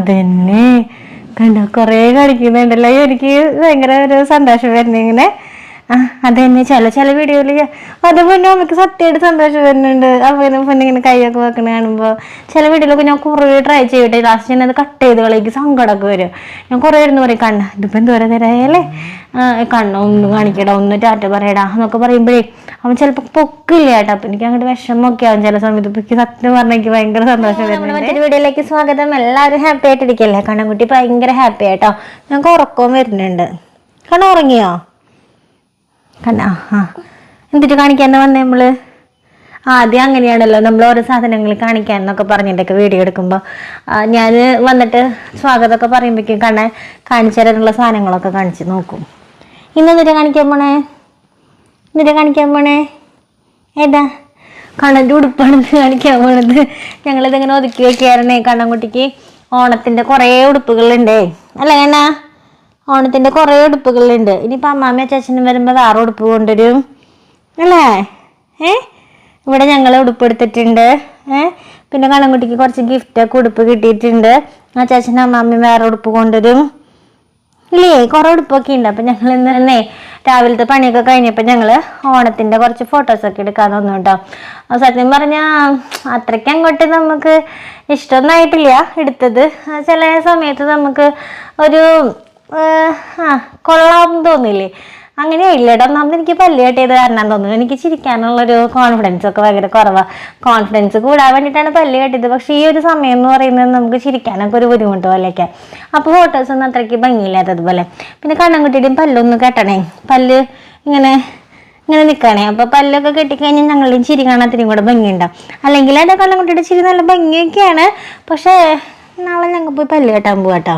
അതന്നെ. കണ്ടോ? കുറേ കളിക്കുന്നുണ്ടല്ലോ എനിക്ക് ഭയങ്കര ഒരു സന്തോഷം വരുന്നു ഇങ്ങനെ. ആ അതന്നെ. ചില ചില വീഡിയോയിൽ അത് പിന്നെ നമുക്ക് സത്യമായിട്ട് സന്തോഷം വരുന്നുണ്ട്. അപ്പൊ പിന്നെ ഇങ്ങനെ കൈയൊക്കെ വെക്കണ കാണുമ്പോൾ ചില വീഡിയോയിലൊക്കെ ഞാൻ കുറേ ട്രൈ ചെയ്യട്ടെ. ലാസ്റ്റ് ഞാൻ അത് കട്ട് ചെയ്ത് കളിക്ക് സങ്കടമൊക്കെ വരും. ഞാൻ കുറേ ഇരുന്ന് പറയും കണ്ണ ഇതിപ്പം എന്തോരം തരായല്ലേ? കണ്ണ ഒന്ന് കാണിക്കടാ ഒന്ന് ടാറ്റ പറയടാ എന്നൊക്കെ പറയുമ്പോഴേ അവൻ ചിലപ്പോൾ പൊക്കില്ല കേട്ടോ. അപ്പൊ എനിക്ക് അങ്ങോട്ട് വിഷമമൊക്കെ ആവും ചില സമയത്ത്. എനിക്ക് സത്യം പറഞ്ഞാൽ എനിക്ക് ഭയങ്കര സന്തോഷം വരുന്നുണ്ട്. മറ്റൊരു വീഡിയോയിലേക്ക് സ്വാഗതം. എല്ലാവരും ഹാപ്പി ആയിട്ടിരിക്കല്ലേ? കണ്ണൻകുട്ടി ഭയങ്കര ഹാപ്പി ആയിട്ടോ. ഞങ്ങൾക്ക് ഉറക്കവും വരുന്നുണ്ട്. കണ്ണ ഉറങ്ങിയോ? കണ്ണ ആ എന്നിട്ട് കാണിക്കാൻ വന്നേ നമ്മൾ? ആദ്യം അങ്ങനെയാണല്ലോ നമ്മൾ ഓരോ സാധനങ്ങൾ കാണിക്കാൻ എന്നൊക്കെ പറഞ്ഞിട്ടൊക്കെ വീഡിയോ എടുക്കുമ്പോൾ ഞാൻ വന്നിട്ട് സ്വാഗതമൊക്കെ പറയുമ്പോഴേക്കും കണ്ണ കാണിച്ചു തരാനുള്ള സാധനങ്ങളൊക്കെ കാണിച്ച് നോക്കും. ഇന്ന് എന്നിട്ട് കാണിക്കാൻ പോണേ? എന്നിട്ട് കാണിക്കാൻ പോണേ? ഏതാ? കണ്ണന്റെ ഉടുപ്പാണ് കാണിക്കാൻ പോണത്. ഞങ്ങളിതിങ്ങനെ ഒതുക്കി വെക്കാറുണ്ടേ കണ്ണൻകുട്ടിക്ക്? ഓണത്തിന്റെ കുറേ ഉടുപ്പുകളുണ്ടേ. അല്ലേ കണ്ണാ? ഓണത്തിന്റെ കുറേ ഉടുപ്പുകളുണ്ട്. ഇനിയിപ്പോൾ അമ്മാമ്മ ചേച്ചനും വരുമ്പോൾ വേറെ ഉടുപ്പ് കൊണ്ടുവരും. അല്ലേ? ഏ? ഇവിടെ ഞങ്ങൾ ഉടുപ്പ് എടുത്തിട്ടുണ്ട് ഏ? പിന്നെ കണ്ണൻകുട്ടിക്ക് കുറച്ച് ഗിഫ്റ്റൊക്കെ ഉടുപ്പ് കിട്ടിയിട്ടുണ്ട്. ആ ചേച്ചനും അമ്മാമ്മയും വേറെ ഉടുപ്പ് കൊണ്ടുവരും. ഇല്ലേ? കുറേ ഉടുപ്പൊക്കെ ഉണ്ട്. അപ്പം ഞങ്ങൾ ഇന്ന് തന്നെ രാവിലത്തെ പണിയൊക്കെ കഴിഞ്ഞപ്പോൾ ഞങ്ങൾ ഓണത്തിന്റെ കുറച്ച് ഫോട്ടോസൊക്കെ എടുക്കാൻ തന്നു കേട്ടോ. സത്യം പറഞ്ഞാൽ അത്രയ്ക്ക് അങ്ങോട്ട് നമുക്ക് ഇഷ്ടമൊന്നും ആയിട്ടില്ല എടുത്തത്. ചില സമയത്ത് നമുക്ക് ഒരു ആ കൊള്ളാം തോന്നില്ലേ? അങ്ങനെ ഇല്ല കേട്ടോ ഒന്നാമത് എനിക്ക് പല്ല് കെട്ടിയത് കാരണം തോന്നുന്നു. എനിക്ക് ചിരിക്കാനുള്ളൊരു കോൺഫിഡൻസ് ഒക്കെ ഭയങ്കര കുറവാണ് കോൺഫിഡൻസ് കൂടാൻ വേണ്ടിയിട്ടാണ് പല്ല് കെട്ടിയത് പക്ഷേ ഈ ഒരു സമയം എന്ന് പറയുന്നത് നമുക്ക് ചിരിക്കാനൊക്കെ ഒരു ബുദ്ധിമുട്ട് പോലെയൊക്കെ അപ്പോൾ ഫോട്ടോസ് ഒന്നും അത്രയ്ക്ക് ഭംഗിയില്ലാത്തതുപോലെ പിന്നെ കണ്ണൻകുട്ടിയുടെയും പല്ലൊന്നും കെട്ടണേ. പല്ല് ഇങ്ങനെ ഇങ്ങനെ നിൽക്കണേ അപ്പോൾ പല്ലൊക്കെ കെട്ടിക്കഴിഞ്ഞാൽ ഞങ്ങളുടെയും ചിരി കാണാത്തിനും കൂടെ ഭംഗിയുണ്ടാവും അല്ലെങ്കിൽ എന്റെ കണ്ണൻകുട്ടിയുടെ ചിരി നല്ല ഭംഗിയൊക്കെയാണ്. പക്ഷേ നാളെ ഞങ്ങൾ പോയി പല്ല് കെട്ടാൻ പോവാട്ടോ.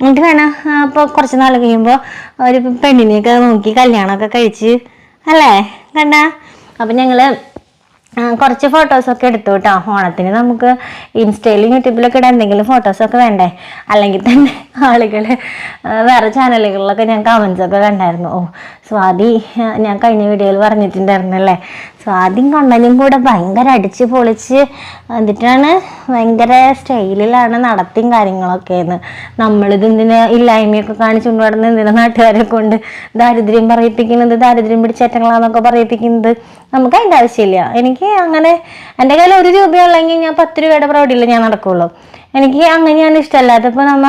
എന്നിട്ട് വേണം അപ്പോൾ കുറച്ച് നാൾ കഴിയുമ്പോൾ ഒരു പെണ്ണിനെയൊക്കെ നോക്കി കല്യാണമൊക്കെ കഴിച്ച് അല്ലേ? കണ്ട? അപ്പം ഞങ്ങൾ കുറച്ച് ഫോട്ടോസൊക്കെ എടുത്തു കേട്ടോ ഓണത്തിന് നമുക്ക് ഇൻസ്റ്റയിലും യൂട്യൂബിലൊക്കെ ഇടാൻ എന്തെങ്കിലും ഫോട്ടോസൊക്കെ വേണ്ടേ? അല്ലെങ്കിൽ തന്നെ ആളുകൾ വേറെ ചാനലുകളിലൊക്കെ ഞാൻ കമൻസ് ഒക്കെ കണ്ടായിരുന്നു. ഓ സ്വാതി ഞാൻ കഴിഞ്ഞ വീഡിയോയിൽ പറഞ്ഞിട്ടുണ്ടായിരുന്നല്ലേ? സ്വാതിയും കണ്ണലും കൂടെ ഭയങ്കര അടിച്ച് പൊളിച്ച് എന്നിട്ടാണ് ഭയങ്കര സ്റ്റൈലിലാണ് നടത്തിയും കാര്യങ്ങളൊക്കെ എന്ന് നമ്മളിത് എന്തിനാ ഇല്ലായ്മയൊക്കെ കാണിച്ചുകൊണ്ട് നടന്ന് എന്തിനാ നാട്ടുകാരെ കൊണ്ട് ദാരിദ്ര്യം പറയിപ്പിക്കുന്നത് ദാരിദ്ര്യം പിടിച്ചേറ്റങ്ങളാന്നൊക്കെ പറയിപ്പിക്കുന്നത്? നമുക്ക് അതിന്റെ ആവശ്യമില്ല. എനിക്ക് അങ്ങനെ എന്റെ കയ്യിൽ ഒരു രൂപയുള്ളെങ്കിൽ ഞാൻ പത്ത് രൂപയുടെ പ്രൗഢിയിൽ ഞാൻ നടക്കുള്ളൂ. എനിക്ക് അങ്ങനെയാണ് ഇഷ്ടമല്ലാത്ത അതിപ്പോൾ നമ്മ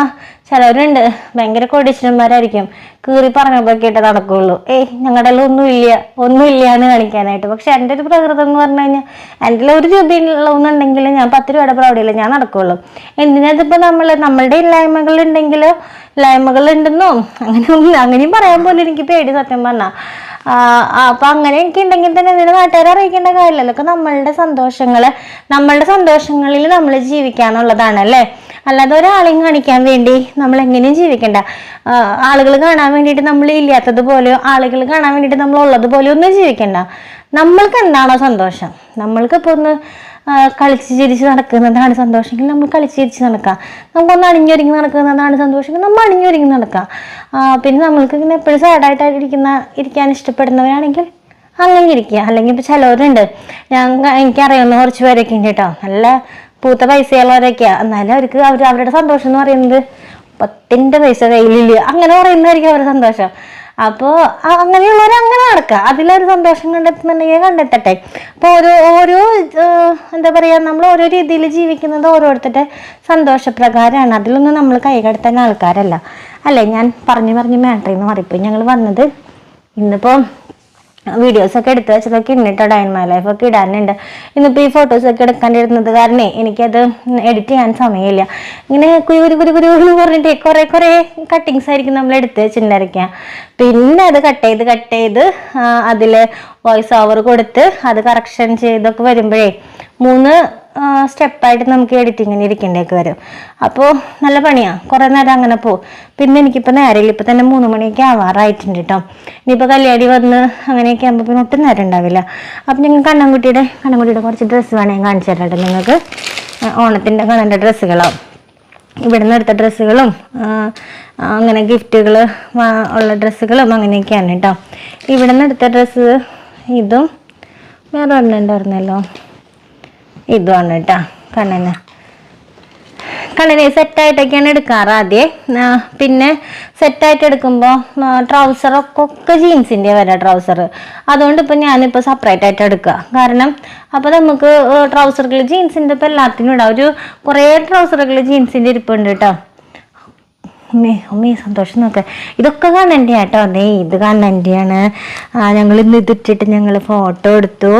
ചിലവരുണ്ട്. ഭയങ്കര കോടീശ്വരന്മാരായിരിക്കും. കീറി പറഞ്ഞപ്പോ കേട്ട് നടക്കുള്ളൂ. ഏയ് ഞങ്ങളുടെ ഒന്നുമില്ല. ഒന്നുമില്ല എന്ന് കാണിക്കാനായിട്ട്. പക്ഷെ എന്റെ ഒരു പ്രകൃതം എന്ന് പറഞ്ഞു കഴിഞ്ഞാൽ എന്റെ ഒരു ഉള്ളതെന്നുണ്ടെങ്കിൽ ഞാൻ പത്ത് രൂപയുടെ പ്രൗഢിയിൽ ഞാൻ നടക്കുള്ളൂ. എന്തിനതിപ്പോൾ നമ്മൾ നമ്മളുടെ ഇല്ലായ്മകൾ ഉണ്ടെന്നോ? അങ്ങനെ അങ്ങനെയും പറയാൻ പോലും എനിക്ക് പേടി സത്യം പറഞ്ഞാൽ അപ്പൊ അങ്ങനെ എനിക്ക് ഉണ്ടെങ്കിൽ തന്നെ നിന്റെ നാട്ടുകാരെ അറിയിക്കേണ്ട കാര്യമില്ലല്ലോ. അതൊക്കെ നമ്മളുടെ സന്തോഷങ്ങൾ നമ്മളുടെ സന്തോഷങ്ങളിൽ നമ്മൾ ജീവിക്കാന്നുള്ളതാണ് അല്ലേ? അല്ലാതെ ഒരാളെയും കാണിക്കാൻ വേണ്ടി നമ്മൾ എങ്ങനെയും ജീവിക്കണ്ട ആളുകൾ കാണാൻ വേണ്ടിയിട്ട് നമ്മൾ ഇല്ലാത്തത് പോലെയോ ആളുകൾ കാണാൻ വേണ്ടിയിട്ട് നമ്മൾ ഉള്ളത് പോലെയോ ഒന്നും ജീവിക്കണ്ട. നമ്മൾക്ക് എന്താണോ സന്തോഷം. നമ്മൾക്ക് ഇപ്പോൾ ഒന്ന് കളിച്ച് ചിരിച്ച് നടക്കുന്നതാണ് സന്തോഷമെങ്കിൽ നമ്മൾ കളിച്ച് ചിരിച്ച് നടക്കാം. നമുക്കൊന്ന് അണിഞ്ഞൊരുങ്ങി നടക്കുന്നതാണ് സന്തോഷമെങ്കിൽ നമ്മൾ അണിഞ്ഞൊരുങ്ങി നടക്കാം. പിന്നെ നമ്മൾക്ക് ഇങ്ങനെ എപ്പോഴും സാഡായിട്ട് ഇരിക്കുന്ന ഇരിക്കാൻ ഇഷ്ടപ്പെടുന്നവരാണെങ്കിൽ അങ്ങനെ ഇരിക്കുക. അല്ലെങ്കിൽ ഇപ്പോൾ ചിലവരുണ്ട്. ഞാൻ എനിക്കറിയാവുന്ന കുറച്ച് പേരൊക്കെ ഉണ്ട് കേട്ടോ. നല്ല പൂത്ത പൈസയുള്ളവരൊക്കെയാണ് എന്നാലും അവർക്ക് അവർ അവരുടെ സന്തോഷം എന്ന് പറയുന്നത് പത്തിന്റെ പൈസ കയ്യിലില്ല. അങ്ങനെ പറയുന്നതായിരിക്കും അവരുടെ സന്തോഷം. അപ്പോൾ അങ്ങനെയുള്ളവർ അങ്ങനെ നടക്കുക അതിലൊരു സന്തോഷം കണ്ടെത്തുന്നുണ്ടെങ്കിൽ കണ്ടെത്തട്ടെ. അപ്പോൾ ഓരോ ഓരോ എന്താ പറയുക നമ്മൾ ഓരോ രീതിയിൽ ജീവിക്കുന്നത് ഓരോരുത്തരുടെ സന്തോഷപ്രകാരമാണ്. അതിലൊന്നും നമ്മൾ കൈകടത്താൻ ആൾക്കാരല്ല. അല്ലേ? ഞാൻ പറഞ്ഞു പറഞ്ഞു നിന്ന് മാറിപ്പോയി. ഞങ്ങൾ വന്നത് ഇന്നിപ്പോൾ വീഡിയോസ് ഒക്കെ എടുത്ത് വെച്ചതൊക്കെ ഡൈൻ മൈ ലൈഫ് ഒക്കെ ഇടാനുണ്ട് ഇന്നിപ്പോൾ ഈ ഫോട്ടോസ് ഒക്കെ എടുക്കാണ്ടിരുന്നത് കാരണേ എനിക്കത് എഡിറ്റ് ചെയ്യാൻ സമയമില്ല. ഇങ്ങനെ കുരു കുരു കുരു കുരു എന്ന് പറഞ്ഞിട്ട് കുറേ കുറേ കട്ടിങ്സ് ആയിരിക്കും നമ്മൾ എടുത്ത് വെച്ചിട്ടുണ്ടായിരിക്കുക. പിന്നെ അത് കട്ട് ചെയ്ത് കട്ട് ചെയ്ത് അതിൽ വോയിസ് ഓവർ കൊടുത്ത് അത് കറക്ഷൻ ചെയ്തൊക്കെ വരുമ്പോഴേ മൂന്ന് സ്റ്റെപ്പായിട്ട് നമുക്ക് എഡിറ്റിങ്ങിന് ഇരിക്കേണ്ടേക്ക് വരും. അപ്പോൾ നല്ല പണിയാണ് കുറേ നേരം അങ്ങനെ പോകും പിന്നെ എനിക്കിപ്പോൾ നേരമില്ല ഇപ്പം തന്നെ മൂന്ന് മണിയൊക്കെ ആവാറായിട്ടുണ്ട് കേട്ടോ ഇനിയിപ്പോൾ കല്യാടി വന്ന് അങ്ങനെയൊക്കെ ആകുമ്പോൾ പിന്നെ ഒട്ടും നേരം ഉണ്ടാവില്ല. അപ്പം ഞങ്ങൾ കണ്ണൻകുട്ടിയുടെ കണ്ണൻകുട്ടിയുടെ കുറച്ച് ഡ്രസ്സ് വേണമെങ്കിൽ കാണിച്ചു തരാം കേട്ടോ നിങ്ങൾക്ക് ഓണത്തിന്റെ കണ്ണന്റെ ഡ്രസ്സുകളാവും ഇവിടെ നിന്ന് എടുത്ത ഡ്രസ്സുകളും അങ്ങനെ ഗിഫ്റ്റുകൾ ഉള്ള ഡ്രസ്സുകളും അങ്ങനെയൊക്കെയാണ് കേട്ടോ ഇവിടെ നിന്ന് എടുത്ത ഡ്രസ്സ് ഇതും വേറെ ഒരെണ്ണം ഉണ്ടായിരുന്നല്ലോ. ഇതുമാണ് കേട്ടോ കണ്ണന്. കണ്ണന് സെറ്റായിട്ടൊക്കെയാണ് എടുക്കാറ് ആദ്യം. പിന്നെ സെറ്റായിട്ട് എടുക്കുമ്പോൾ ട്രൗസറൊക്കെ ഒക്കെ ജീൻസിന്റെ വരാം ട്രൗസർ അതുകൊണ്ട് ഇപ്പം ഞാനിപ്പോൾ സെപ്പറേറ്റ് ആയിട്ട് എടുക്കുക കാരണം അപ്പോൾ നമുക്ക് ട്രൗസറുകൾ ജീൻസിന്റെ ഇപ്പോൾ എല്ലാത്തിനും ഇടാം. ഒരു കുറേ ട്രൗസറുകൾ ജീൻസിന്റെ ഇരിപ്പുണ്ട് കേട്ടോ അമ്മേ ഉമ്മേ സന്തോഷം നോക്ക്. ഇതൊക്കെ കണ്ണന്റെ കേട്ടോ അതെ ഇത് കാണണ്ടിയാണ്. ഞങ്ങൾ ഇന്ന് ഇതിട്ടിട്ട് ഞങ്ങൾ ഫോട്ടോ എടുത്തു.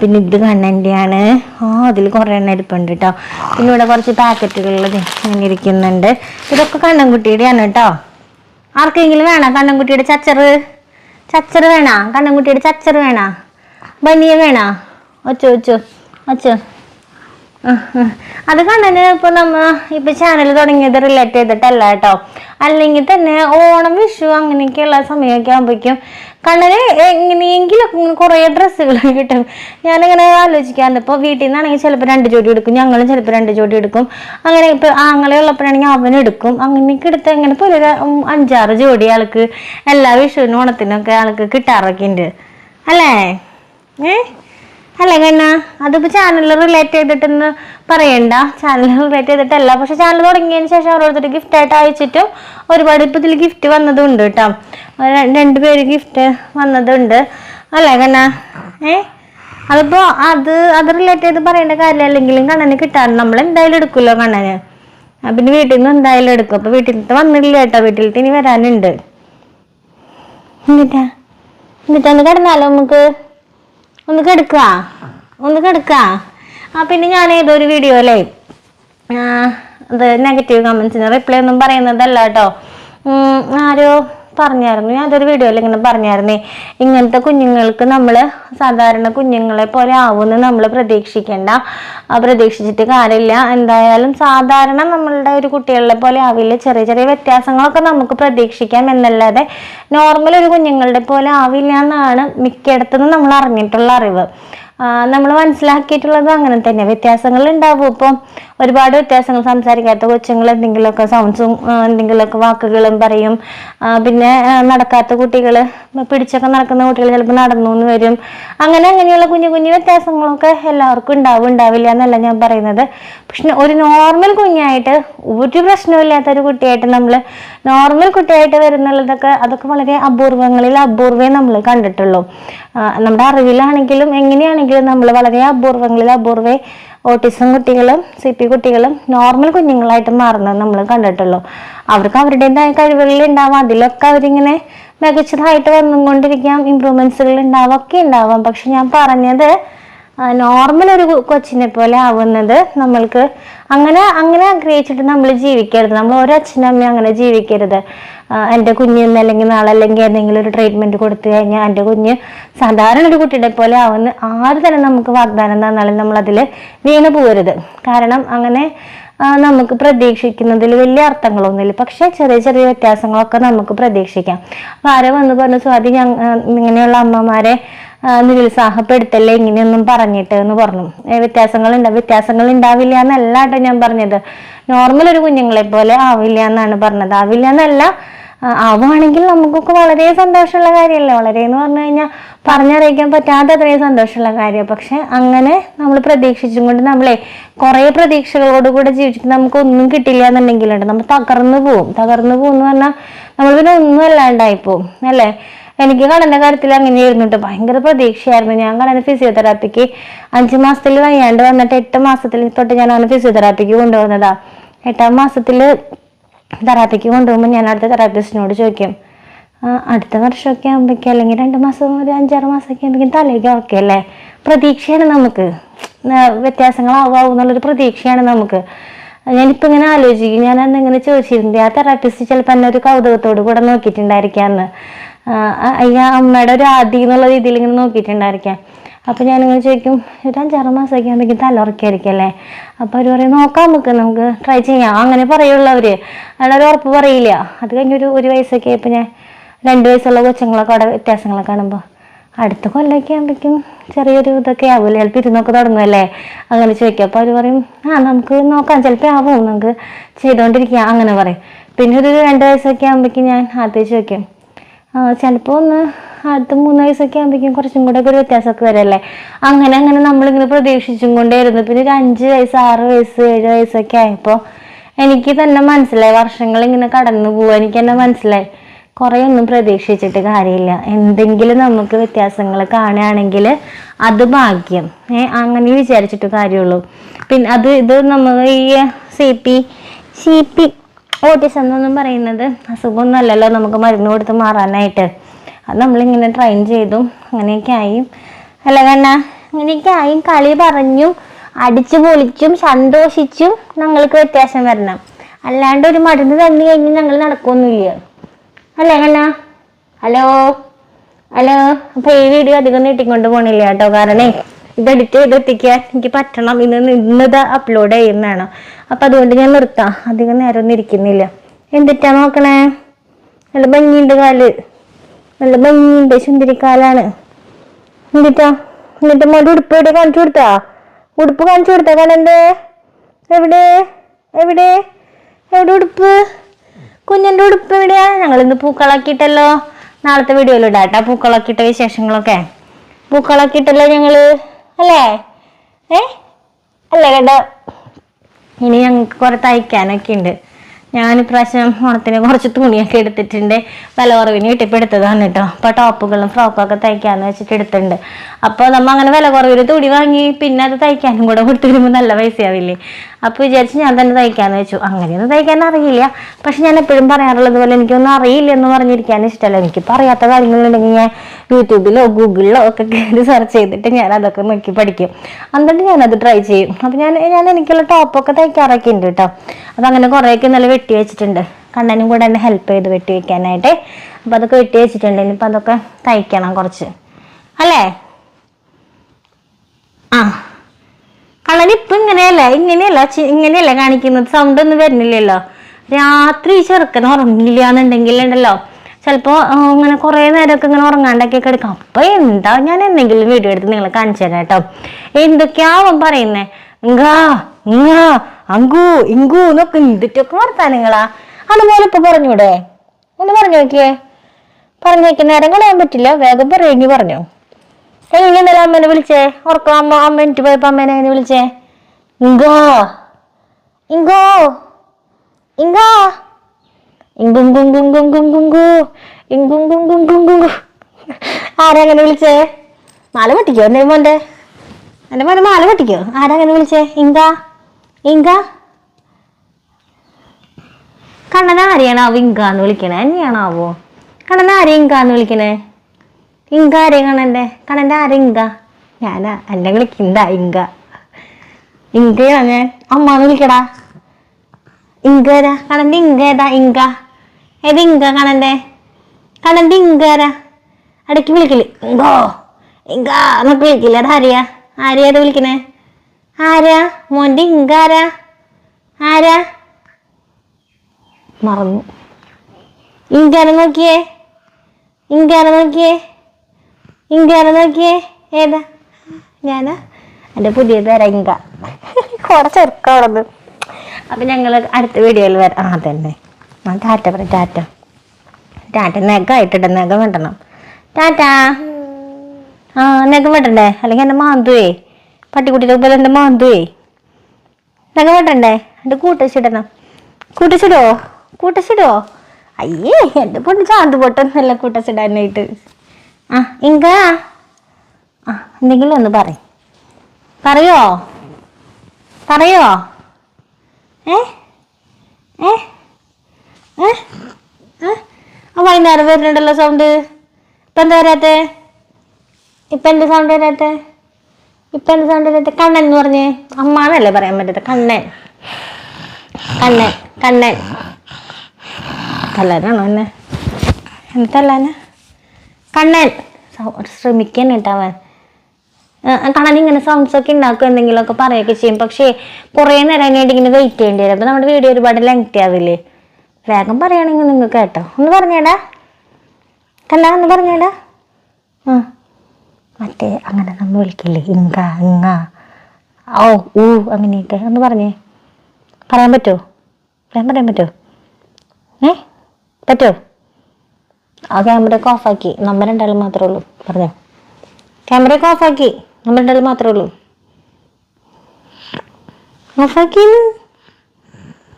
പിന്നെ ഇത് കാണണ്ടിയാണ്. ആ അതിൽ കുറേ എണ്ണ ഇരിപ്പുണ്ട് കേട്ടോ പിന്നെ ഇവിടെ കുറച്ച് പാക്കറ്റുകളിൽ ഇങ്ങനെ ഇരിക്കുന്നുണ്ട്. ഇതൊക്കെ കണ്ണൻകുട്ടിയുടെയാണ് കേട്ടോ. ആർക്കെങ്കിലും വേണോ കണ്ണൻകുട്ടിയുടെ ചച്ചറ്? ചച്ചറ് വേണോ? കണ്ണൻകുട്ടിയുടെ ചച്ചറ് വേണോ? ബനിയ വേണോ? ഒച്ചോ ഒച്ചോ. ഒച്ചോ. അത് കണ്ണന് ഇപ്പൊ നമ്മ ഇപ്പൊ ചാനൽ തുടങ്ങിയത് റിലേറ്റ് ചെയ്തിട്ടല്ല കേട്ടോ. അല്ലെങ്കിൽ തന്നെ ഓണം വിഷു അങ്ങനെയൊക്കെയുള്ള സമയമൊക്കെ ആകുമ്പോഴേക്കും കണ്ണന് എങ്ങനെയെങ്കിലും കുറേ ഡ്രസ്സുകൾ കിട്ടും. ഞാനിങ്ങനെ ആലോചിക്കാറുണ്ട്. ഇപ്പോൾ വീട്ടിൽ നിന്നാണെങ്കിൽ ചിലപ്പോൾ രണ്ട് ജോഡി എടുക്കും. ഞങ്ങളും ചിലപ്പോൾ രണ്ട് ജോഡി എടുക്കും. അങ്ങനെ ഇപ്പോൾ ആങ്ങളെ ഉള്ളപ്പോഴാണെങ്കിൽ അവൻ എടുക്കും. അങ്ങനെയൊക്കെ എടുത്ത് അങ്ങനെ പോലെ ഒരു അഞ്ചാറ് ജോഡി ആൾക്ക് എല്ലാ വിഷുവിനും ഓണത്തിനൊക്കെ ആൾക്ക് കിട്ടാറൊക്കെ ഉണ്ട് അല്ലേ? ഏ? അല്ലേ കണ്ണ അതിപ്പോ ചാനലിൽ റിലേറ്റ് ചെയ്തിട്ടെന്ന് പറയണ്ട. ചാനൽ റിലേറ്റ് ചെയ്തിട്ടല്ല. പക്ഷെ ചാനൽ തുടങ്ങിയതിന് ശേഷം ഓരോരുത്തർ ഗിഫ്റ്റ് ആയിട്ട് അയച്ചിട്ടും ഒരുപാട് ഇപ്പൊ ഇതിൽ ഗിഫ്റ്റ് വന്നതുണ്ട് കേട്ടോ രണ്ട് രണ്ടുപേര് ഗിഫ്റ്റ് വന്നതുണ്ട്. അല്ലേ കണ്ണ ഏ? അതിപ്പോ അത് അത് റിലേറ്റ് ചെയ്ത് പറയേണ്ട കാര്യമില്ല. അല്ലെങ്കിലും കണ്ണന് കിട്ടാറ് നമ്മൾ എന്തായാലും എടുക്കുമല്ലോ കണ്ണന്. പിന്നെ വീട്ടിൽ നിന്ന് എന്തായാലും എടുക്കും. അപ്പൊ വീട്ടിലത്തെ വന്നില്ല കേട്ടോ വീട്ടിലത്തെ ഇനി വരാനുണ്ട്. എന്നിട്ടാ? എന്നിട്ടൊന്ന് കിടന്നാലോ നമുക്ക്? ഒന്ന് കെടുക്ക. ഒന്ന് കെടുക്ക. ആ പിന്നെ ഞാൻ ഏതൊരു ഒരു വീഡിയോ അല്ലേ അത് നെഗറ്റീവ് കമൻസിന് റിപ്ലൈ ഒന്നും പറയുന്നതല്ല കേട്ടോ ആരോ പറഞ്ഞായിരുന്നു. ഞാൻ അതൊരു വീഡിയോയിൽ ഇങ്ങനെ പറഞ്ഞായിരുന്നേ. ഇങ്ങനത്തെ കുഞ്ഞുങ്ങൾക്ക് നമ്മൾ സാധാരണ കുഞ്ഞുങ്ങളെ പോലെ ആവുമെന്ന് നമ്മൾ പ്രതീക്ഷിക്കേണ്ട. പ്രതീക്ഷിച്ചിട്ട് കാര്യമില്ല. എന്തായാലും സാധാരണ നമ്മളുടെ ഒരു കുട്ടികളെ പോലെ ആവില്ല. ചെറിയ ചെറിയ വ്യത്യാസങ്ങളൊക്കെ നമുക്ക് പ്രതീക്ഷിക്കാം എന്നല്ലാതെ നോർമൽ ഒരു കുഞ്ഞുങ്ങളുടെ പോലെ ആവില്ല എന്നാണ് മിക്കയിടത്തുനിന്ന് നമ്മൾ അറിഞ്ഞിട്ടുള്ള അറിവ്. നമ്മൾ മനസ്സിലാക്കിയിട്ടുള്ളത് അങ്ങനെ തന്നെ. വ്യത്യാസങ്ങൾ ഉണ്ടാവും. ഇപ്പം ഒരുപാട് വ്യത്യാസങ്ങൾ സംസാരിക്കാത്ത കൊച്ചുങ്ങൾ എന്തെങ്കിലുമൊക്കെ സൗണ്ട്സും എന്തെങ്കിലുമൊക്കെ വാക്കുകളും പറയും. പിന്നെ നടക്കാത്ത കുട്ടികൾ പിടിച്ചൊക്കെ നടക്കുന്ന കുട്ടികൾ ചിലപ്പോൾ നടന്നു എന്ന് വരും. അങ്ങനെ അങ്ങനെയുള്ള കുഞ്ഞു കുഞ്ഞു വ്യത്യാസങ്ങളൊക്കെ എല്ലാവർക്കും ഉണ്ടാവും. ഉണ്ടാവില്ല എന്നല്ല ഞാൻ പറയുന്നത്. പക്ഷെ ഒരു നോർമൽ കുഞ്ഞായിട്ട് ഒരു പ്രശ്നമില്ലാത്ത ഒരു കുട്ടിയായിട്ട് നമ്മൾ നോർമൽ കുട്ടിയായിട്ട് വരുന്നുള്ളതൊക്കെ അതൊക്കെ വളരെ അപൂർവങ്ങളിൽ അപൂർവേ നമ്മൾ കണ്ടിട്ടുള്ളൂ. നമ്മുടെ അറിവിലാണെങ്കിലും എങ്ങനെയാണെങ്കിലും നമ്മൾ വളരെ അപൂർവങ്ങളിൽ അപൂർവേ ഓട്ടിസം കുട്ടികളും സി പി കുട്ടികളും നോർമൽ കുഞ്ഞുങ്ങളായിട്ട് മാറുന്നത് നമ്മൾ കണ്ടിട്ടുള്ളൂ. അവർക്ക് അവരുടേതായ കഴിവുകൾ ഉണ്ടാവാം. അതിലൊക്കെ അവരിങ്ങനെ മികച്ചതായിട്ട് വന്നുകൊണ്ടിരിക്കാം. ഇമ്പ്രൂവ്മെന്റ്സുകൾ ഉണ്ടാവാം ഒക്കെ ഉണ്ടാവാം. പക്ഷെ ഞാൻ പറഞ്ഞത് നോർമൽ ഒരു കൊച്ചിനെ പോലെ ആവുന്നത് നമ്മൾക്ക് അങ്ങനെ അങ്ങനെ ആഗ്രഹിച്ചിട്ട് നമ്മൾ ജീവിക്കരുത്. നമ്മൾ ഒരു അമ്മയും അങ്ങനെ ജീവിക്കരുത്. എന്റെ കുഞ്ഞിന്ന് അല്ലെങ്കിൽ നാളെ അല്ലെങ്കിൽ എന്തെങ്കിലും ഒരു ട്രീറ്റ്മെന്റ് കൊടുത്തു കഴിഞ്ഞാൽ എന്റെ കുഞ്ഞ് സാധാരണ ഒരു കുട്ടിയുടെ പോലെ ആവുന്ന ആര് തന്നെ നമുക്ക് വാഗ്ദാനം തന്നാലും നമ്മൾ അതിൽ വീണ് പോകരുത് കാരണം അങ്ങനെ നമുക്ക് പ്രതീക്ഷിക്കുന്നതിൽ വലിയ അർത്ഥങ്ങളൊന്നുമില്ല. പക്ഷെ ചെറിയ ചെറിയ വ്യത്യാസങ്ങളൊക്കെ നമുക്ക് പ്രതീക്ഷിക്കാം. അപ്പൊ ആരോ വന്ന് പറഞ്ഞു സ്വാതി ഞങ്ങ ഇങ്ങനെയുള്ള അമ്മമാരെ നിരുത്സാഹപ്പെടുത്തല്ലേ ഇങ്ങനെയൊന്നും പറഞ്ഞിട്ട് എന്ന് പറഞ്ഞു. വ്യത്യാസങ്ങൾ ഉണ്ടാവും വ്യത്യാസങ്ങൾ ഉണ്ടാവില്ല എന്നല്ല കേട്ടോ ഞാൻ പറഞ്ഞത്. നോർമൽ ഒരു കുഞ്ഞുങ്ങളെ പോലെ ആവില്ല എന്നാണ് പറഞ്ഞത്. ആവില്ല എന്നല്ല ആവുകയാണെങ്കിൽ നമുക്കൊക്കെ വളരെ സന്തോഷമുള്ള കാര്യമല്ലേ? വളരെ എന്ന് പറഞ്ഞു കഴിഞ്ഞാൽ പറഞ്ഞറിയിക്കാൻ പറ്റാത്ത അത്രയും സന്തോഷമുള്ള കാര്യം പക്ഷെ അങ്ങനെ നമ്മൾ പ്രതീക്ഷിച്ചും കൊണ്ട് നമ്മളെ കുറേ പ്രതീക്ഷകളോടുകൂടെ ജീവിച്ചിട്ട് നമുക്ക് ഒന്നും കിട്ടില്ല എന്നുണ്ടെങ്കിലുണ്ട്. നമ്മൾ തകർന്നു പോവും. തകർന്നു പോകും എന്ന് പറഞ്ഞാൽ നമ്മൾ പിന്നെ ഒന്നും അല്ലാണ്ടായി പോവും അല്ലേ? എനിക്ക് കടന്ന കാര്യത്തിൽ അങ്ങനെയായിരുന്നു കേട്ടോ ഭയങ്കര പ്രതീക്ഷയായിരുന്നു. ഞാൻ കടന്ന ഫിസിയോതെറാപ്പിക്ക് അഞ്ച് മാസത്തിൽ വയ്യാണ്ട് വന്നിട്ട് എട്ട് മാസത്തിൽ തൊട്ട് ഞാൻ അവനെ ഫിസിയോതെറാപ്പിക്ക് കൊണ്ടുവന്നതാണ് എട്ടാം മാസത്തിൽ തെറാപ്പിക്ക് കൊണ്ടുപോകുമ്പോൾ ഞാൻ അടുത്ത തെറാപ്പിസ്റ്റിനോട് ചോദിക്കും "ആ, അടുത്ത വർഷമൊക്കെ ആകുമ്പോഴേക്കും അല്ലെങ്കിൽ രണ്ട് മാസം ഒരു അഞ്ചാറ് മാസമൊക്കെ ആകുമ്പോഴേക്കും തലയ്ക്ക് ഓക്കെ അല്ലേ പ്രതീക്ഷയാണ് നമുക്ക്. വ്യത്യാസങ്ങളാവും എന്നുള്ളൊരു പ്രതീക്ഷയാണ് നമുക്ക്. ഞാനിപ്പോൾ ഇങ്ങനെ ആലോചിക്കും. ഞാൻ അന്ന് ഇങ്ങനെ ചോദിച്ചിരുന്നത് ആ തെറാപ്പിസ്റ്റ് ചിലപ്പോൾ എന്നെ ഒരു കൗതുകത്തോട് കൂടെ നോക്കിയിട്ടുണ്ടായിരിക്കാമെന്ന് അയ്യ അമ്മയുടെ ഒരു ആദി എന്നുള്ള രീതിയിൽ ഇങ്ങനെ നോക്കിയിട്ടുണ്ടായിരിക്കാം. അപ്പോൾ ഞാനിങ്ങനെ ചോദിക്കും ഒരു അഞ്ചാറ് മാസമൊക്കെ ആകുമ്പോഴേക്കും തല ഉറക്കായിരിക്കും അല്ലേ അപ്പോൾ അവർ പറയും നോക്കാം നമുക്ക് നമുക്ക് ട്രൈ ചെയ്യാം. അങ്ങനെ പറയുള്ളവർ അയാളൊരു ഉറപ്പ് പറയില്ല. അത് കഴിഞ്ഞൊരു ഒരു വയസ്സൊക്കെ ആയപ്പോൾ ഞാൻ രണ്ട് വയസ്സുള്ള കൊച്ചുങ്ങളൊക്കെ അവിടെ വ്യത്യാസങ്ങളൊക്കെ കാണുമ്പോൾ അടുത്ത കൊല്ലമൊക്കെ ആകുമ്പോഴേക്കും ചെറിയൊരു ഇതൊക്കെ ആവില്ല? ചിലപ്പോൾ ഇരുന്നൊക്കെ തുടങ്ങുമല്ലേ അങ്ങനെ ചോദിക്കും. അപ്പോൾ അവർ പറയും ആ നമുക്ക് നോക്കാം. ചിലപ്പോൾ ആവും. നമുക്ക് ചെയ്തുകൊണ്ടിരിക്കാം അങ്ങനെ പറയും. പിന്നെ ഒരു രണ്ട് വയസ്സൊക്കെ ആകുമ്പോഴേക്കും ഞാൻ ആദ്യം ചോദിക്കും ചിലപ്പോൾ ഒന്ന് അടുത്ത മൂന്ന് വയസ്സൊക്കെ ആകുമ്പോഴേക്കും കുറച്ചും കൂടെ ഒരു വ്യത്യാസമൊക്കെ വരല്ലേ? അങ്ങനെ അങ്ങനെ നമ്മളിങ്ങനെ പ്രതീക്ഷിച്ചും കൊണ്ടേയിരുന്നു. പിന്നെ ഒരു അഞ്ച് വയസ്സ് ആറ് വയസ്സ് ഏഴ് വയസ്സൊക്കെ ആയപ്പോൾ എനിക്ക് തന്നെ മനസ്സിലായി. വർഷങ്ങൾ ഇങ്ങനെ കടന്നു പോവാ. എനിക്ക് തന്നെ മനസ്സിലായി. കുറേ ഒന്നും പ്രതീക്ഷിച്ചിട്ട് കാര്യമില്ല. എന്തെങ്കിലും നമുക്ക് വ്യത്യാസങ്ങൾ കാണുകയാണെങ്കിൽ അത് ഭാഗ്യം. ഏ അങ്ങനെ വിചാരിച്ചിട്ട് കാര്യമുള്ളൂ. പിന്നെ അത് ഇത് നമ്മൾ ഈ C P C P autism എന്നൊന്നും പറയുന്നത് അസുഖമൊന്നും അല്ലല്ലോ നമുക്ക് മരുന്ന് കൊടുത്ത് മാറാനായിട്ട്. അത് നമ്മളിങ്ങനെ ട്രെയിൻ ചെയ്തു അങ്ങനെയൊക്കെ ആയി. അല്ല കണ്ണ അങ്ങനെയൊക്കെ ആയി കളി പറഞ്ഞു അടിച്ചു പൊളിച്ചും സന്തോഷിച്ചും ഞങ്ങൾക്ക് വ്യത്യാസം വരണം. അല്ലാണ്ട് ഒരു മരുന്ന് തന്നു കഴിഞ്ഞ് ഞങ്ങൾ നടക്കൊന്നുമില്ല അല്ലേ കണ്ണ? ഹലോ? ഹലോ? അപ്പൊ ഈ വീഡിയോ അധികം നീട്ടിക്കൊണ്ട് പോണില്ല കേട്ടോ. കാരണേ ഇത് എഡിറ്റ് ചെയ്ത് എത്തിക്കാൻ എനിക്ക് പറ്റണം. ഇന്ന് ഇന്നത് അപ്ലോഡ് ചെയ്യുന്നതാണ്. അപ്പൊ അതുകൊണ്ട് ഞാൻ നിർത്താം. അധികം നേരം ഒന്നും ഇരിക്കുന്നില്ല. എന്തിട്ടാ നോക്കണേ? നല്ല ഭംഗിയുണ്ട് കാൽ. നല്ല ഭംഗിയുണ്ട് ചുന്തിരിക്കാലാണ് എന്നിട്ടാ എന്നിട്ട് മോന്റെ ഉടുപ്പ് എവിടെ കാണിച്ചു കൊടുത്താ? ഉടുപ്പ് കാണിച്ചു കൊടുത്താ കണന്റെ എവിടെ? എവിടെ? എവിടെ ഉടുപ്പ്? കുഞ്ഞിന്റെ ഉടുപ്പ് എവിടെയാ? ഞങ്ങളിന്ന് പൂക്കളാക്കിയിട്ടല്ലോ. നാളത്തെ വീഡിയോയിൽ ഇടാട്ടാ പൂക്കളാക്കിയിട്ട വിശേഷങ്ങളൊക്കെ. പൂക്കളാക്കിയിട്ടല്ലോ ഞങ്ങൾ. അല്ലേ? ഏ? അല്ലേ കേട്ടോ ഇനി ഞങ്ങൾക്ക് കുറെ തയ്ക്കാനൊക്കെ ഉണ്ട്. ഞാൻ ഇപ്രാവശ്യം ഓണത്തിന് കുറച്ച് തുണിയൊക്കെ എടുത്തിട്ടുണ്ട്. വില കുറവിന് കിട്ടിയപ്പോൾ എടുത്തതാണ് കേട്ടോ അപ്പോൾ ടോപ്പുകളും ഫ്രോക്കൊക്കെ തയ്ക്കാന്ന് വെച്ചിട്ട് എടുത്തിട്ടുണ്ട്. അപ്പോൾ നമ്മൾ അങ്ങനെ വില കുറവിന് തുണി വാങ്ങി പിന്നെ അത് തയ്ക്കാനും കൂടെ കൊടുത്തു വരുമ്പോൾ നല്ല പൈസയാവില്ലേ? അപ്പോൾ വിചാരിച്ച് ഞാൻ തന്നെ തയ്ക്കാന്ന് വെച്ചു. അങ്ങനെയൊന്നും തയ്ക്കാൻ അറിയില്ല. പക്ഷെ ഞാൻ എപ്പോഴും പറയാറുള്ളത് പോലെ എനിക്കൊന്നും അറിയില്ല എന്ന് പറഞ്ഞിരിക്കാൻ ഇഷ്ടമല്ല എനിക്ക് പറയാത്ത കാര്യങ്ങളുണ്ടെങ്കിൽ ഞാൻ യൂട്യൂബിലോ ഗൂഗിളിലോ ഒക്കെ കയറി സെർച്ച് ചെയ്തിട്ട് ഞാൻ അതൊക്കെ നോക്കി പഠിക്കും. എന്നിട്ട് ഞാനത് ട്രൈ ചെയ്യും. അപ്പോൾ ഞാൻ ഞാൻ എനിക്കുള്ള ടോപ്പൊക്കെ തയ്ക്കാറൊക്കെ ഉണ്ട് കേട്ടോ അപ്പം അങ്ങനെ കുറേയൊക്കെ ഇന്നലെ വെട്ടി വെച്ചിട്ടുണ്ട്. കണ്ണനും കൂടെ എന്നെ ഹെൽപ്പ് ചെയ്ത് വെട്ടി വെക്കാനായിട്ട്. അപ്പോൾ അതൊക്കെ വെട്ടി വെച്ചിട്ടുണ്ട്. ഇനിയിപ്പോൾ അതൊക്കെ തയ്ക്കണം കുറച്ച്. അല്ലേ? ഇപ്പൊ ഇങ്ങനെയല്ല ഇങ്ങനെയല്ല ഇങ്ങനെയല്ല കാണിക്കുന്നത്? സൗണ്ട് ഒന്നും വരുന്നില്ലല്ലോ. രാത്രി ചെറുക്കൻ ഉറങ്ങില്ല എന്നുണ്ടെങ്കിൽ ഉണ്ടല്ലോ. ചിലപ്പോ ഇങ്ങനെ കുറെ നേരമൊക്കെ ഇങ്ങനെ ഉറങ്ങാണ്ടൊക്കെ കിടക്കും. അപ്പൊ എന്താ ഞാൻ എന്തെങ്കിലും വീഡിയോ എടുത്ത് നിങ്ങളെ കാണിച്ചു തരാം കേട്ടോ. എന്തൊക്കെയാ അവൻ പറയുന്നേ? ഇങ്ങാ ഇങ്ങാ അങ്കു ഇങ്കു എന്നൊക്കെ എന്തിട്ടൊക്കെ വർത്താനങ്ങളാ? അതുപോലെ ഇപ്പൊ പറഞ്ഞൂടെ? ഒന്ന് പറഞ്ഞു നോക്കിയേ. പറഞ്ഞു നോക്കി നേരം കളയാൻ പറ്റില്ല. വേഗം പറയുകയും പറഞ്ഞു. എങ്ങനെ ഇന്നലെ അമ്മേനെ വിളിച്ചേ? ഉറക്കം അമ്മ അമ്മ എനിക്ക് പോയപ്പോ അമ്മേനെ എങ്ങനെ വിളിച്ചേ? ഇങ്കോ? ഇങ്കോ? ഇങ്കോ? ഇങ്കുങ്കുങ്കുങ്കുങ്കുങ്കു ഇങ്കുങ്കുങ്കുങ്കുങ്കു ആരാ അങ്ങനെ വിളിച്ചേ? മാല പൊട്ടിക്കോ എന്റെ മോന്റെ എന്റെ മോനെ മാല പൊട്ടിക്കോ? ആരാ അങ്ങനെ വിളിച്ചേ? ഇങ്ക? ഇങ്ക? കണ്ണൻ ആരെയാണാവോ ഇങ്കാന്ന് വിളിക്കണേ? എന്നെയാണാവോ കണ്ണൻ ആരെയും ഇങ്കാന്ന് വിളിക്കണേ? ഇങ്ക ആരെയും കണ്ണന്റെ കണ്ണന്റെ ആരെ ഇങ്ക? ഞാനാ. എന്റെ വിളിക്കണ്ട ഇങ്ക? ഇങ്കയാ ഞാൻ അമ്മാന്ന് വിളിക്കടാ. ഇങ്കരാ കണ്ണന്റെ ഇങ്ക ഏതാ? ഇങ്ക. ഏത് ഇങ്ക കണ്ണന്റെ കണ്ണന്റെ ഇങ്കരാ ഇടയ്ക്ക് വിളിക്കില്ല ഇങ്കോ. ഇങ്ക എന്നൊക്കെ വിളിക്കില്ല? അത് ആരെയാ? ആരെയാ വിളിക്കണേ? ആരാ? മോന്റെ ഇങ്ക ആരാ? ആരാ? മറന്നു. ഇങ്കാനെ നോക്കിയേ? ഇങ്കാനെ നോക്കിയേ? ഇങ്കാനെ നോക്കിയേ. ഏതാ? ഞാനാ? എന്റെ പുതിയ പേര ഇങ്ക കുറെ ചെറുക്കാണത്. അപ്പം ഞങ്ങൾ അടുത്ത വീഡിയോയിൽ വരാം. ആ തന്നെ ആ ടാറ്റ പറ ടാറ്റ. ടാറ്റ നെഗായിട്ടിട്ട് നെഗം വെട്ടണം ടാറ്റ? ആ നെഗം വെട്ടണ്ടേ അല്ലെങ്കിൽ എന്റെ മാന്തുവേ. പട്ടിക്കുട്ടിയുടെ പോലെ എന്റെ മാന്തുവേ. നെഗം വെട്ടണ്ടേ എന്റെ കൂട്ടച്ചിടണം കൂട്ടച്ചിടോ കൂട്ടച്ചിടോ അയ്യേ എന്റെ പൊണ്ണ് ചാന്ത് പൊട്ടൊന്നല്ല കൂട്ടച്ചിടാനായിട്ട് ആ ഇങ്ക. ആ എന്തെങ്കിലും ഒന്ന് പറ പറയോ? പറയോ? ഏ? ഏ? ഏ? ആ വൈകുന്നേരം വരുന്നുണ്ടല്ലോ സൗണ്ട്. ഇപ്പം എന്താ വരാത്തെ? ഇപ്പം എന്ത് സൗണ്ട് വരാത്തെ? ഇപ്പം എന്ത് സൗണ്ട് വരാത്തെ? കണ്ണൻ എന്ന് പറഞ്ഞേ. അമ്മാന്നല്ലേ പറയാൻ പറ്റത്തെ? കണ്ണൻ. കണ്ണൻ കണ്ണൻ. തല്ലാനാണോ എന്നെ? എന്നെ തല്ലാന? കണ്ണൻ. ശ്രമിക്കാൻ കാണാൻ കണ്ണൻ ഇങ്ങനെ സൗണ്ട്സ് ഒക്കെ ഉണ്ടാക്കും എന്തെങ്കിലുമൊക്കെ പറയുകയൊക്കെ ചെയ്യും. പക്ഷേ കുറേ നേരം അതിനായിട്ട് ഇങ്ങനെ വെയിറ്റ് ചെയ്യേണ്ടി വരും. അപ്പോൾ നമ്മുടെ വീഡിയോ ഒരുപാട് ലെങ്തി ആവില്ലേ? വേഗം പറയുകയാണെങ്കിൽ നിങ്ങൾക്ക് കേട്ടോ. ഒന്ന് പറഞ്ഞേടാ. കണ്ണ ഒന്ന് പറഞ്ഞേടാ. ആ. മറ്റേ അങ്ങനെ നമ്മൾ വിളിക്കില്ലേ? ഇങ്ക ഇങ്ങ ഓ ഊ അങ്ങനെയൊക്കെ. ഒന്ന് പറഞ്ഞേ. പറയാൻ പറ്റുമോ? പറയാൻ പറയാൻ പറ്റുമോ? ഏ? പറ്റുമോ? ആ ക്യാമറയൊക്കെ ഓഫാക്കി നമ്മൾ രണ്ടാളും മാത്രമേ ഉള്ളൂ. പറഞ്ഞോ? ക്യാമറയൊക്കെ ഓഫാക്കി നമ്മൾ രണ്ടാളും മാത്രമേ ഉള്ളൂ. ഓഫാക്കി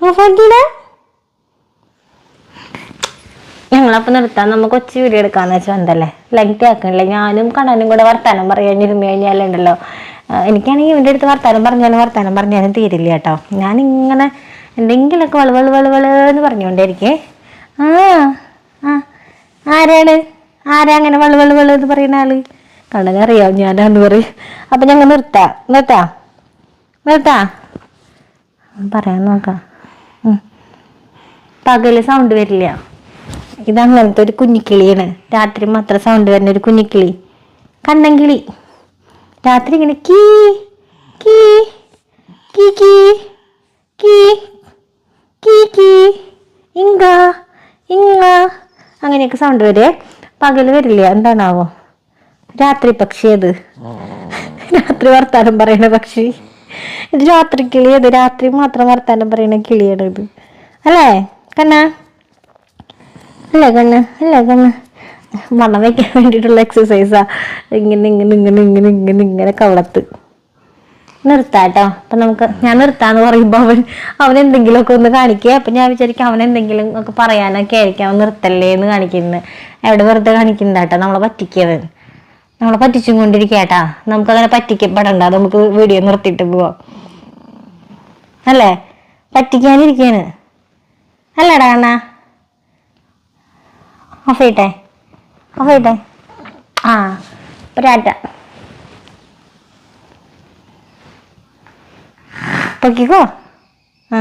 ഓഫാക്കിയിടാ ഞങ്ങളപ്പോൾ നിർത്താൻ നമുക്ക് കൊച്ചി വീഡിയോ എടുക്കാന്ന് വെച്ചാൽ എന്തല്ലേ? ലൈറ്റ് ആക്കണില്ല? ഞാനും കണ്ണനും കൂടെ വർത്താനം പറയാനിരുന്നു കഴിഞ്ഞാലുണ്ടല്ലോ എനിക്കാണെങ്കിൽ ഇവന്റെ അടുത്ത് വർത്താനം പറഞ്ഞാലും വർത്താനം പറഞ്ഞാലും തീരില്ല കേട്ടോ. ഞാനിങ്ങനെ എന്തെങ്കിലുമൊക്കെ വളവൾ വളവൾ വൾ വൾ എന്ന് പറഞ്ഞുകൊണ്ടേയിരിക്കേ. ആ ആ. ആരാണ്? ആരാ അങ്ങനെ വെള്ളു വെള്ളു വെള്ളു എന്ന് പറയുന്ന ആൾ? കണ്ണനെ അറിയാം ഞാനാന്ന് പറയും. അപ്പം ഞങ്ങൾ നിർത്താം. നിർത്താം? നിർത്താം? പറയാൻ നോക്കാം. പകൽ സൗണ്ട് വരില്ല. ഇത് അങ്ങനത്തെ ഒരു കുഞ്ഞിക്കിളിയാണ്. രാത്രി മാത്രം സൗണ്ട് വരുന്ന ഒരു കുഞ്ഞിക്കിളി. കണ്ണൻകിളി. രാത്രി ഇങ്ങനെ കീ കീ കീ കീ കീ കീ കീ ഇങ്ങ ഇങ്ങ അങ്ങനെയൊക്കെ സൗണ്ട് വരെ പകൽ വരില്ല. എന്താണാവോ? രാത്രി പക്ഷി അത്. രാത്രി വർത്താനം പറയണ പക്ഷി. ഇത് രാത്രി കിളി അത്. രാത്രി മാത്രം വർത്താനം പറയണ കിളിയാണ് ഇത്. അല്ലേ? കണ്ണ? അല്ലേ കണ്ണ? അല്ലേ കണ്ണ? മണം വയ്ക്കാൻ വേണ്ടിയിട്ടുള്ള എക്സസൈസാ ഇങ്ങനെ ഇങ്ങനെ ഇങ്ങനെ ഇങ്ങനെ ഇങ്ങനെ ഇങ്ങനെ കവളത്ത് നിർത്താട്ടോ. അപ്പൊ നമുക്ക് ഞാൻ നിർത്താന്ന് പറയുമ്പോ അവൻ അവൻ എന്തെങ്കിലുമൊക്കെ ഒന്ന് കാണിക്കുക അപ്പൊ ഞാൻ വിചാരിക്കും അവൻ എന്തെങ്കിലും ഒക്കെ പറയാനൊക്കെ ആയിരിക്കും. അവൻ നിർത്തല്ലേ എന്ന് കാണിക്കുന്നത് എവിടെ വെറുതെ കാണിക്കുന്നതാട്ടോ നമ്മളെ പറ്റിക്കവൻ നമ്മളെ പറ്റിച്ചും നമുക്ക് നമുക്കങ്ങനെ പറ്റിക്കപ്പെടണ്ട. നമുക്ക് വീഡിയോ നിർത്തിയിട്ട് പോവാം. അല്ലേ? പറ്റിക്കാനിരിക്കാണ്. അല്ലടാ അണ്ണാ. ഓഫ് ചെയ്യട്ടെ. ഓഫ് ചെയ്യട്ടെ. ആ ഒരാറ്റ പൊക്കിക്കോ ആ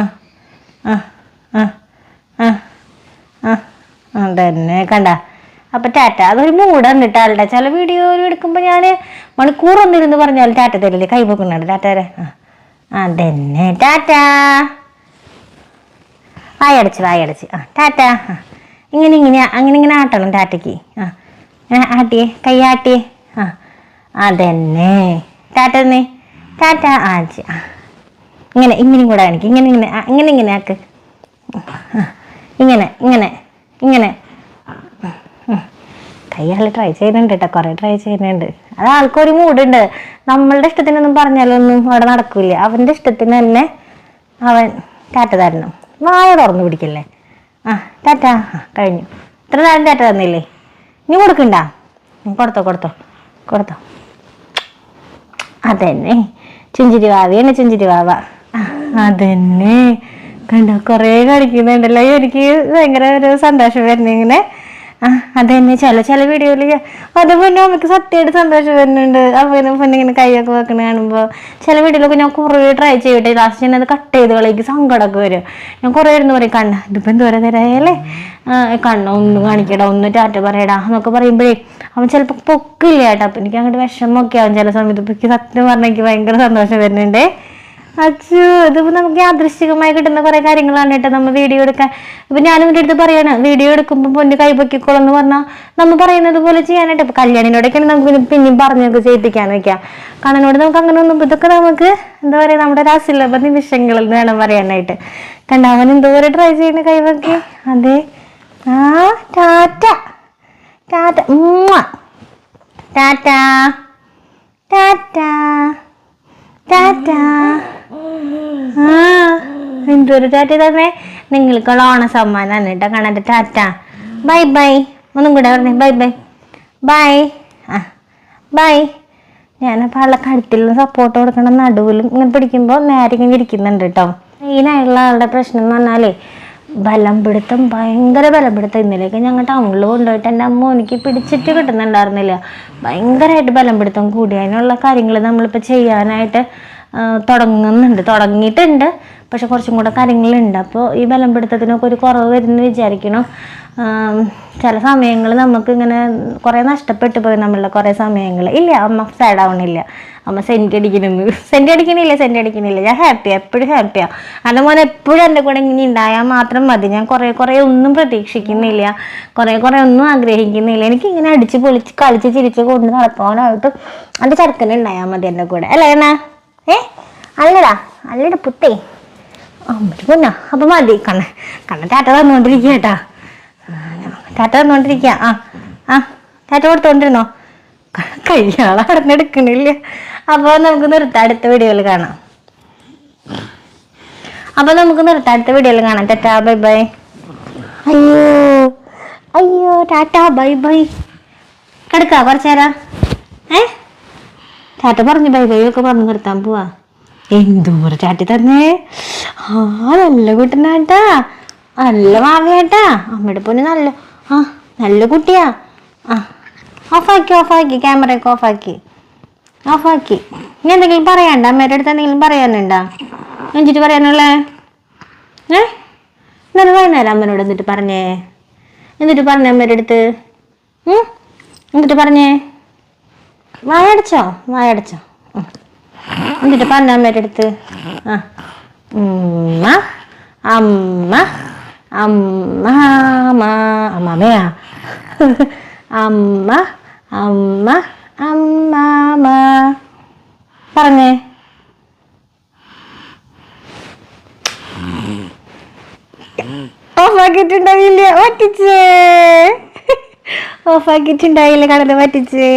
ആ ആ ആ ആ അതന്നെ കണ്ട. അപ്പൊ ടാറ്റ അതൊരു മൂടാണ് കേട്ടോ ആളുടെ. ചില വീഡിയോ എടുക്കുമ്പോൾ ഞാൻ മണിക്കൂർ ഒന്നിരുന്ന് പറഞ്ഞാൽ ടാറ്റ തരില്ലേ? കൈ പൊക്കുന്നുണ്ട് ടാറ്റാരെ ആ അതന്നെ. ടാറ്റ. വായടച്ച് വായടച്ച് ആ ടാറ്റ. ഇങ്ങനെ ഇങ്ങനെ അങ്ങനെ ഇങ്ങനെ ആട്ടണം ടാറ്റയ്ക്ക്. ആ ആട്ടിയേ കൈ ആട്ടിയേ. ആ അതന്നെ. ടാറ്റ തന്നെ ടാറ്റ ആ ആ. ഇങ്ങനെ ഇങ്ങനെയും കൂടെ കാണിക്കും ഇങ്ങനെ ഇങ്ങനെ ഇങ്ങനെ ഇങ്ങനെ ആക്ക്. ഇങ്ങനെ ഇങ്ങനെ ഇങ്ങനെ. കൈയാൾ ട്രൈ ചെയ്യുന്നുണ്ട് കേട്ടോ കുറേ ട്രൈ ചെയ്യുന്നുണ്ട്. അത് ആൾക്കൊരു മൂടുണ്ട് നമ്മളുടെ ഇഷ്ടത്തിനൊന്നും പറഞ്ഞാലൊന്നും അവിടെ നടക്കില്ല. അവന്റെ ഇഷ്ടത്തിന് തന്നെ അവൻ ടാറ്റ തരണം. വായ തുറന്നു പിടിക്കല്ലേ? ആ ടാറ്റ കഴിഞ്ഞു. ഇത്ര നേരം ടാറ്റ തന്നില്ലേ? ഇനി കൊടുക്കണ്ട. കൊടുത്തോ കൊടുത്തോ കൊടുത്തോ. അതന്നെ. ചുഞ്ചിരി വാവിയാണ് ചുഞ്ചിരി വാവ. അതന്നെ. കണ്ടോ കുറേ കളിക്കുന്നുണ്ടല്ലോ എനിക്ക് ഭയങ്കര ഒരു സന്തോഷം വരുന്നു ഇങ്ങനെ. അതന്നെ. ചില ചില വീഡിയോയിൽ അത് പിന്നെ നമുക്ക് സത്യമായിട്ട് സന്തോഷം വരുന്നുണ്ട്. അവന് പിന്നെ ഇങ്ങനെ കൈയൊക്കെ വെക്കണ കാണുമ്പോൾ ചില വീഡിയോയിലൊക്കെ ഞാൻ കുറേ ട്രൈ ചെയ്യട്ടെ. ലാസ്റ്റ് ഞാൻ അത് കട്ട് ചെയ്ത് കളിക്ക് സങ്കടമൊക്കെ വരും. ഞാൻ കുറേ ഇരുന്ന് പറയും കണ്ണ ഇതിപ്പോൾ എന്തോരം തരായല്ലേ കണ്ണ ഒന്ന് കാണിക്കടാ ഒന്ന് ടാറ്റ പറയടാ എന്നൊക്കെ പറയുമ്പോഴേ അവൻ ചിലപ്പോൾ പൊക്കില്ല കേട്ടോ. അപ്പം എനിക്ക് അങ്ങോട്ട് വിഷമമൊക്കെ ആവും. ചില സമയത്ത് എനിക്ക് സത്യം പറഞ്ഞാൽ എനിക്ക് ഭയങ്കര സന്തോഷം വരുന്നുണ്ടേ. അച്ഛോ ഇതിപ്പോ നമുക്ക് യാദൃശികമായി കിട്ടുന്ന കുറെ കാര്യങ്ങളാണ് കേട്ടോ നമ്മൾ വീഡിയോ എടുക്കാൻ. ഇപ്പൊ ഞാനും എന്റെ അടുത്ത് പറയാണ് വീഡിയോ എടുക്കുമ്പോൾ പൊന്ന് കൈപൊക്കിക്കോളെന്ന് പറഞ്ഞാൽ നമ്മൾ പറയുന്നത് പോലെ ചെയ്യാനായിട്ട്. ഇപ്പൊ കല്യാണിനോടൊക്കെയാണ് നമുക്ക് പിന്നെ പറഞ്ഞു പറഞ്ഞൊക്കെ ചെയ്യിപ്പിക്കാൻ വെക്കാം. കണ്ണനോട് നമുക്ക് അങ്ങനെ ഒന്നും ഇതൊക്കെ നമുക്ക് എന്താ പറയാ നമ്മുടെ ഒരു നിമിഷങ്ങളിൽ നിന്ന് വേണം പറയാനായിട്ട്. കണ്ട അവൻ എന്തോരം ട്രൈ ചെയ്യുന്ന കൈവക്കി അതെ. ആ ടാറ്റ. ടാറ്റ. ടാറ്റ. ടാറ്റ. ടാറ്റ. എന്തൊരു ടാറ്റ തന്നെ നിങ്ങൾക്കുള്ള ഓണ സമ്മാനാണ് കേട്ടോ കാണാൻ ടാറ്റ. Bye bye. ഒന്നും കൂടെ പറഞ്ഞേ. Bye bye. ബൈ. ആ ബൈ. ഞാനപ്പോൾ ആളുടെ കഴുത്തിലും സപ്പോർട്ട് കൊടുക്കണം. നടുവിലും ഇങ്ങനെ പിടിക്കുമ്പോൾ നേരെ ഇങ്ങനെ ഇരിക്കുന്നുണ്ട് കേട്ടോ. മെയിനായുള്ള ആളുടെ പ്രശ്നം എന്ന് പറഞ്ഞാലേ ബലം പിടുത്തം ഭയങ്കര ബലം പിടുത്തം ഇന്നലെയൊക്കെ ഞങ്ങൾ ടൗണിൽ കൊണ്ടുപോയിട്ട് എന്റെ അമ്മ എനിക്ക് പിടിച്ചിട്ട് കിട്ടുന്നുണ്ടായിരുന്നില്ല. ഭയങ്കരമായിട്ട് ബലം പിടുത്തം കൂടി. അതിനുള്ള കാര്യങ്ങൾ നമ്മളിപ്പോൾ ചെയ്യാനായിട്ട് തുടങ്ങുന്നുണ്ട്. തുടങ്ങിയിട്ടുണ്ട്. പക്ഷെ കുറച്ചും കൂടെ കാര്യങ്ങളുണ്ട്. അപ്പോൾ ഈ ബലം പിടുത്തത്തിനൊക്കെ ഒരു കുറവ് വരുന്നു വിചാരിക്കണം. ചില സമയങ്ങൾ നമുക്ക് ഇങ്ങനെ കുറേ നഷ്ടപ്പെട്ടു പോയി നമ്മളുടെ കുറേ സമയങ്ങൾ ഇല്ല അമ്മ സാഡ് ആവണില്ല. അമ്മ സെന്റ് അടിക്കണമെന്ന് സെന്റ് അടിക്കണില്ല സെന്റ് അടിക്കണില്ല. ഞാൻ ഹാപ്പിയാണ് എപ്പോഴും ഹാപ്പിയാണ് അത് മോനെ എപ്പോഴും എന്റെ കൂടെ ഇങ്ങനെ ഉണ്ടായാൽ മാത്രം മതി. ഞാൻ കുറേ കുറേ ഒന്നും പ്രതീക്ഷിക്കുന്നില്ല. കുറേ കുറേ ഒന്നും ആഗ്രഹിക്കുന്നില്ല. എനിക്ക് ഇങ്ങനെ അടിച്ച് പൊളിച്ച് കളിച്ച് ചിരിച്ച് കൊണ്ട് നടക്കാനായിട്ട് എന്റെ ചെറുക്കനെ ഉണ്ടായാൽ മതി എന്റെ കൂടെ. അല്ലേ എന്നാ ഏ? അല്ലടാ അല്ലടാ പുത്തേ. അമ്മയ്ക്ക് പൊന്നാ. അപ്പം മതി. കണ്ണ കണ്ണ ടാറ്റ തന്നുകൊണ്ടിരിക്കുക കേട്ടാ ടാറ്റ തന്നുകൊണ്ടിരിക്കുക ആ ആ ടാറ്റ കൊടുത്തോണ്ടിരുന്നോ? കയ്യാളെ അടന്നെടുക്കണില്ല അപ്പോൾ നമുക്ക് നിർത്താം. അടുത്ത വീഡിയോയിൽ കാണാം. അപ്പൊ നമുക്ക് നിർത്താം. അടുത്ത വീഡിയോയിൽ കാണാം. Tata bye bye. അയ്യോ അയ്യോ ടാറ്റാ ബൈ ബൈ. കിടക്കാ കുറച്ചു ഏ? ടാറ്റ പറഞ്ഞു ബൈ ബൈ ഒക്കെ പറഞ്ഞു നിർത്താൻ പോവാ. എന്തോരം ചാട്ടി തന്നേ? ആ നല്ല കുട്ടനാട്ടാ നല്ല മാവിയാട്ടാ അമ്മയുടെ പൊന്ന് നല്ല ആ നല്ല കുട്ടിയാ. ആ ഓഫാക്കി ഓഫാക്കി ക്യാമറയൊക്കെ ഓഫാക്കി. ഓഫാക്കി. ഇനി എന്തെങ്കിലും പറയാണ്ട അമ്മയുടെ അടുത്ത് എന്തെങ്കിലും പറയാനുണ്ടോ? എന്നിട്ട് പറയാനുള്ളേ? ഏ? എന്നാലും വൈകുന്നേരം അമ്മനോട് എന്നിട്ട് പറഞ്ഞേ? എന്നിട്ട് പറഞ്ഞേ അമ്മയുടെ അടുത്ത്? എന്നിട്ട് പറഞ്ഞേ? വായടച്ചോ? വായടച്ചോ. എന്നിട്ട് പറഞ്ഞ അടുത്ത് ആ. ഉമ്മ അമ്മ അമ്മ അമ്മ അമ്മമ്മയാ അമ്മ അമ്മ അമ്മാമ. പറഞ്ഞേ. ഓഫാക്കിയിട്ടുണ്ടായില്ല പറ്റിച്ചേ. ഓഫാക്കിയിട്ടുണ്ടായില്ല കടന്ന് പറ്റിച്ചേ.